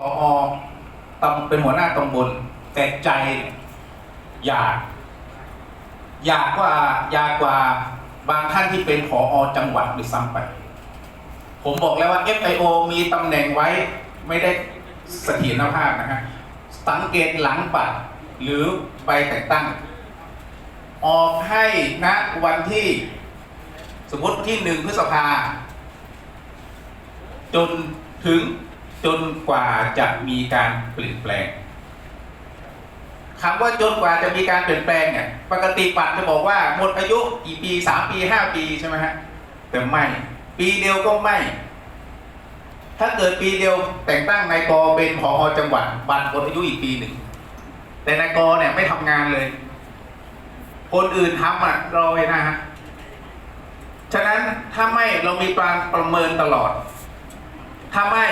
พอตเป็นหัวหน้าตำบลแต่ใจอยาก อยากกว่าอยากกว่าบางท่านที่เป็นผอจังหวัดด้วยซ้ำไป ผมบอกแล้วว่า FIO มีตำแหน่งไว้ไม่ได้เสถียรภาพนะฮะสังเกตหลังบัตรหรือใบแต่งตั้ง ออกให้ณวันที่สมมติที่หนึ่งพฤษภา จนถึง จนกว่าจะมีการเปลี่ยนแปลงคำว่าจนกว่าจะมีการเปลี่ยนแปลงเนี่ยปกติบัตรจะบอกว่าหมดอายุกี่ปีสามปีห้าปีใช่ไหมฮะแต่ไม่ ปีเดียวก็ไม่ ถ้าเกิดปีเดียวแต่งตั้งนายกเป็นผอจังหวัดบัตรหมดอายุอีกปีหนึ่งแต่นายกเนี่ยไม่ทำงานเลย คนอื่นทำอะรอไว้นะฮะฉะนั้นถ้าไม่เรามีการประเมินตลอด ถ้าไม่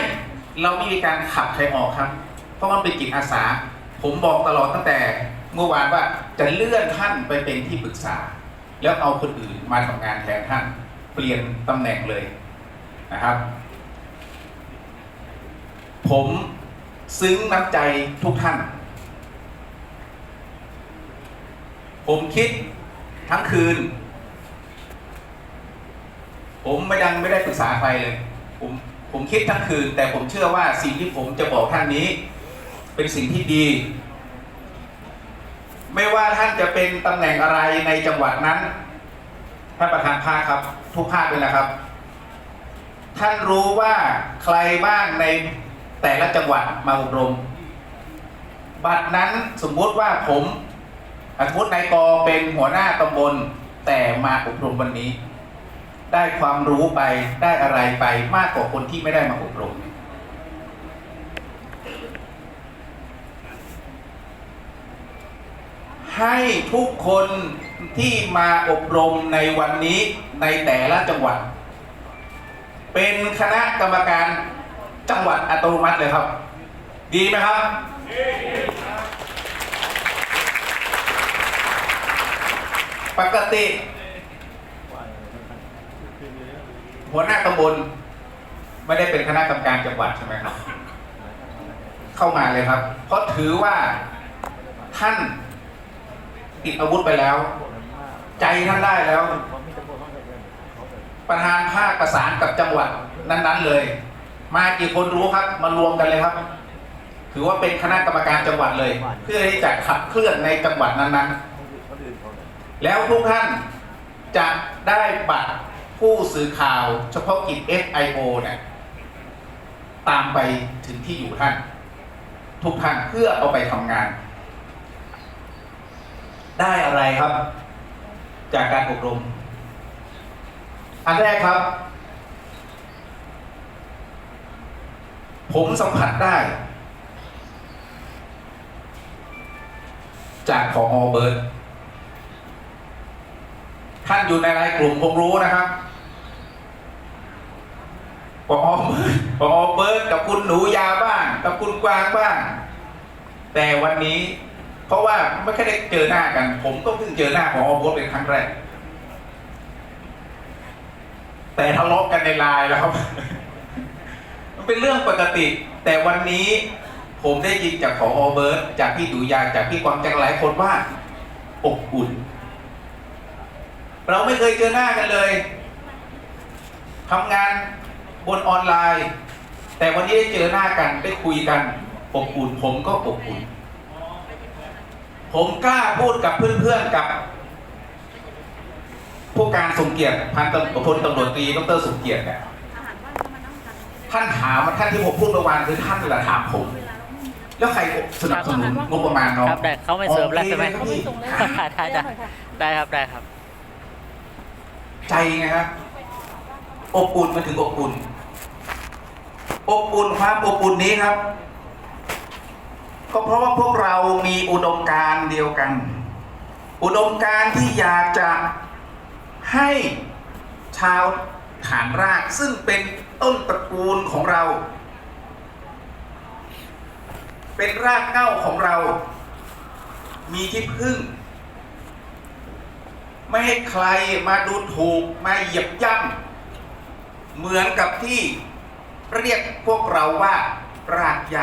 เราไม่มีการขับใครออกครับ เพราะมันเป็นจิตอาสา ผมบอกตลอดตั้งแต่เมื่อวานว่าจะเลื่อนท่านไปเป็นที่ปรึกษา แล้วเอาคนอื่นมาทำงานแทนท่าน เปลี่ยนตำแหน่งเลยนะครับ ผมซึ้งน้ำใจทุกท่าน ผมคิดทั้งคืน ผมไม่ดังไม่ได้ปรึกษาใครเลย ผม ผมคิดทั้งคืน แต่ผมเชื่อว่าสิ่งที่ผมจะบอกท่านนี้ เป็นสิ่งที่ดี ไม่ว่าท่านจะเป็นตำแหน่งอะไรในจังหวัดนั้นท่านประธานภาคครับ ทุกภาคเลยนะครับ ท่านรู้ว่าใครบ้างในแต่ละจังหวัดมาอบรม บัตรนั้นสมมุติว่าผมสมมตินายกเป็นหัวหน้าตำบลแต่มาอบรมวันนี้ ได้ความรู้ไปได้อะไรไปมากกว่าคนที่ไม่ได้มาอบรม ให้ทุกคนที่มาอบรมในวันนี้ในแต่ละจังหวัด เป็นคณะกรรมการจังหวัดอัตโนมัติเลยครับ ดีไหมครับ ปกติ หัวหน้าตำบลไม่ได้เป็นคณะกรรมการจังหวัดใช่ไหมครับ เข้ามาเลยครับ เพราะถือว่าท่านติดอาวุธไปแล้ว ใจท่านได้แล้ว ประธานภาคประสานกับจังหวัดนั้น ๆ เลย มากี่คนรู้ครับ มารวมกันเลยครับ ถือว่าเป็นคณะกรรมการจังหวัดเลย เพื่อที่จะขับเคลื่อนในจังหวัดนั้นๆ แล้วทุกท่านจะได้บัตร ผู้สื่อข่าวเฉพาะกิจ FIO เนี่ยตามไปถึงที่อยู่ท่าน ทุกท่านเพื่อเอาไปทำงาน ได้อะไรครับ จากการอบรม อันแรกครับ ผมสัมผัสได้ จากพองอเบิร์ตท่านอยู่ในรายกลุ่มผมรู้นะครับ พอเบิร์ตพอเบิร์ตกับคุณหนูยาบ้าง กับคุณกวางบ้าง แต่วันนี้ เพราะว่าไม่ค่อยได้เจอหน้ากัน ผมก็เพิ่งเจอหน้าพอเบิร์ตเป็นครั้งแรก แต่ทะเลาะกันในไลน์แล้วครับ มันเป็นเรื่องปกติ แต่วันนี้ผมได้ยินจากขอเบิร์ตจากพี่ดูยาจากพี่กวางจากหลายคนว่าอบอุ่น เราไม่เคยเจอหน้ากันเลยทำงาน บนออนไลน์ แต่วันนี้ได้เจอหน้ากันได้คุยกันอบอุ่นผมก็อบอุ่น ผมกล้าพูดกับเพื่อนๆกับผู้การสมเกียรติพันตำพลตำรวจตรีดรสมเกียรติเนี่ยท่านถามท่านที่ผมพูดเมื่อวานคือท่านแหละถามผม แล้วใครสนับสนุนงบประมาณเนาะครับได้เขาไม่เสิร์ฟแล้วใช่ไหมโอเคเลยครับพี่ได้ได้ได้ครับได้ครับ ใจไงครับ อบอุ่นมาถึงอบอุ่น อบอุ่นความอบอุ่นนี้ครับ ก็เพราะว่าพวกเรามีอุดมการณ์เดียวกัน อุดมการณ์ที่อยากจะให้ชาวฐานรากซึ่งเป็นต้นตระกูลของเรา เป็นรากเหง้าของเรา มีที่พึ่ง ไม่ให้ใครมาดูถูกมาเหยียบย่ำ เหมือนกับที่เรียกพวกเราว่ารากหญ้า